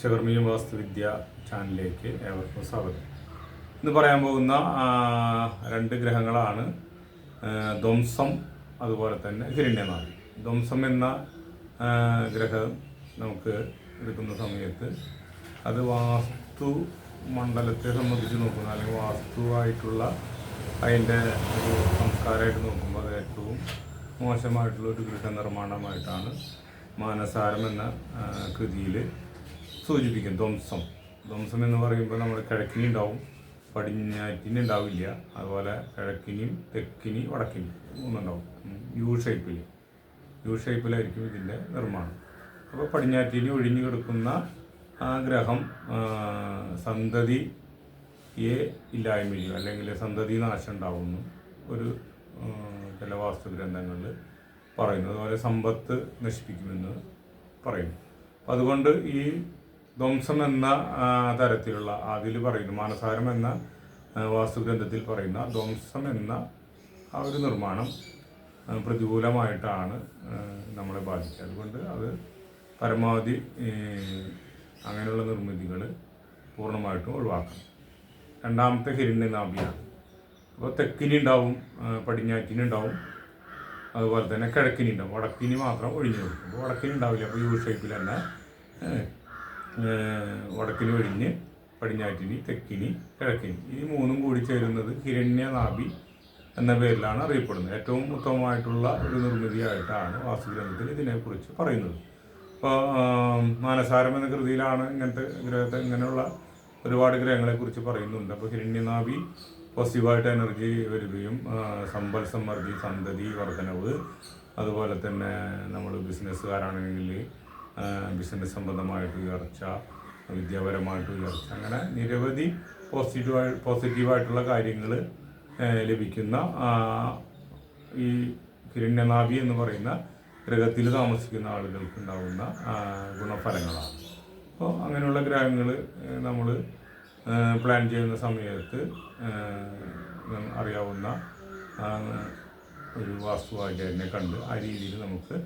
ശബർമീയ വാസ്തുവിദ്യ ചാനലിലേക്ക് ഏവർക്കും സ്വാഗതം. ഇന്ന് പറയാൻ പോകുന്ന രണ്ട് ഗ്രഹങ്ങളാണ് ധ്വംസം അതുപോലെ തന്നെ ഹിരണ്യനാഥ് ധ്വംസം എന്ന ഗ്രഹം നമുക്ക് എടുക്കുന്ന സമയത്ത് അത് വാസ്തു മണ്ഡലത്തെ സംബന്ധിച്ച് നോക്കുന്ന അല്ലെങ്കിൽ വാസ്തുവായിട്ടുള്ള അതിന്റെ ഒരു സംസ്കാരമായിട്ട് നോക്കുമ്പോൾ അത് ഏറ്റവും മോശമായിട്ടുള്ള ഒരു ഗൃഹനിർമ്മാണമായിട്ടാണ് മാനസാരം എന്ന കൃതിയിൽ സൂചിപ്പിക്കും. ധ്വംസം. ധ്വംസം എന്ന് പറയുമ്പോൾ നമ്മൾ കിഴക്കിനി ഉണ്ടാവും പടിഞ്ഞാറ്റിന് ഉണ്ടാവില്ല. അതുപോലെ കിഴക്കിനിയും തെക്കിനി വടക്കിനി മൂന്നുണ്ടാവും. യു ഷേപ്പിൽ യു ഷേപ്പിലായിരിക്കും ഇതിന്റെ നിർമ്മാണം. അപ്പോൾ പടിഞ്ഞാറ്റിന് ഒഴിഞ്ഞു കിടക്കുന്ന ആ ഗ്രഹം സന്തതിയെ ചെയ്യും അല്ലെങ്കിൽ സന്തതി നാശം ഉണ്ടാവുന്നു. ഒരു ചില വാസ്തു ഗ്രന്ഥങ്ങളിൽ പറയുന്നു. അതുപോലെ സമ്പത്ത് നശിപ്പിക്കുമെന്ന് പറയുന്നു. അതുകൊണ്ട് ഈ ധ്വംസം എന്ന തരത്തിലുള്ള അതിൽ പറയുന്നു മാനസാരം എന്ന വാസ്തുഗ്രന്ഥത്തിൽ പറയുന്ന ധ്വംസം എന്ന ആ ഒരു നിർമ്മാണം പ്രതികൂലമായിട്ടാണ് നമ്മളെ ബാധിക്കുക അതുകൊണ്ട് അത് പരമാവധി അങ്ങനെയുള്ള നിർമ്മിതികൾ പൂർണമായിട്ടും ഒഴിവാക്കണം. രണ്ടാമത്തെ ഹിരണ്യനാഭിയാണ് അപ്പോൾ തെക്കിനി ഉണ്ടാവും പടിഞ്ഞാറ്റിനി ഉണ്ടാവും അതുപോലെ തന്നെ കിഴക്കിനി ഉണ്ടാവും. വടക്കിനി മാത്രം ഒഴിഞ്ഞു കൊടുക്കും അപ്പോൾ വടക്കിനി ഉണ്ടാവില്ല അപ്പോൾ യു ഷേപ്പിൽ തന്നെ വഴിഞ്ഞ് വടക്കിനി ഒഴിഞ്ഞ് പടിഞ്ഞാറ്റിനി തെക്കിനി കിഴക്കിനി. ഈ മൂന്നും കൂടി ചേരുന്നത് ഹിരണ്യനാഭി എന്ന പേരിലാണ് അറിയപ്പെടുന്നത്. ഏറ്റവും ഉത്തമമായിട്ടുള്ള ഒരു നിർമ്മിതിയായിട്ടാണ് വാസ്തുഗ്രന്ഥത്തിൽ ഇതിനെക്കുറിച്ച് പറയുന്നത്. ഇപ്പോൾ മാനസാരം എന്ന കൃതിയിലാണ് ഇങ്ങനത്തെ ഗ്രഹത്തെ ഇങ്ങനെയുള്ള ഒരുപാട് ഗ്രഹങ്ങളെക്കുറിച്ച് പറയുന്നുണ്ട്. അപ്പോൾ ഹിരണ്യനാഭി പോസിറ്റീവായിട്ട് എനർജി വരികയും സമ്പൽ സമൃദ്ധി സന്തതി വർധനവ് അതുപോലെ തന്നെ നമ്മൾ ബിസിനസ്സുകാരാണെങ്കിൽ ബിസിനസ് സംബന്ധമായിട്ട് ഉയർച്ച വിദ്യാപരമായിട്ട് ഉയർച്ച അങ്ങനെ നിരവധി പോസിറ്റീവായി പോസിറ്റീവായിട്ടുള്ള കാര്യങ്ങൾ ലഭിക്കുന്ന ഈ കിരണ്യനാഭി എന്ന് പറയുന്ന ഗ്രഹത്തിൽ താമസിക്കുന്ന ആളുകൾക്ക് ഉണ്ടാകുന്ന ഗുണഫലങ്ങളാണ്. അപ്പോൾ അങ്ങനെയുള്ള ഗ്രഹങ്ങൾ നമ്മൾ പ്ലാൻ ചെയ്യുന്ന സമയത്ത് അറിയാവുന്ന ഒരു വാസ്തുവാചാര്യനെ കണ്ട് ആ രീതിയിൽ നമുക്ക്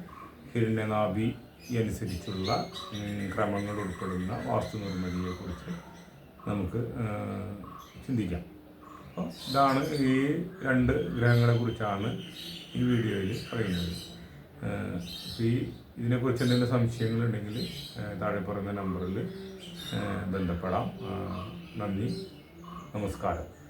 ഹിരണ്യനാഭി അനുസരിച്ചുള്ള ക്രമങ്ങൾ ഉൾപ്പെടുന്ന വാസ്തു നിർമ്മിതിയെക്കുറിച്ച് നമുക്ക് ചിന്തിക്കാം. അപ്പോൾ ഇതാണ് ഈ രണ്ട് ഗ്രഹങ്ങളെക്കുറിച്ചാണ് ഈ വീഡിയോയിൽ പറയുന്നത്. ഈ ഇതിനെക്കുറിച്ച് എന്തെങ്കിലും സംശയങ്ങളുണ്ടെങ്കിൽ താഴെ പറയുന്ന നമ്പറിൽ ബന്ധപ്പെടാം. നന്ദി. നമസ്കാരം.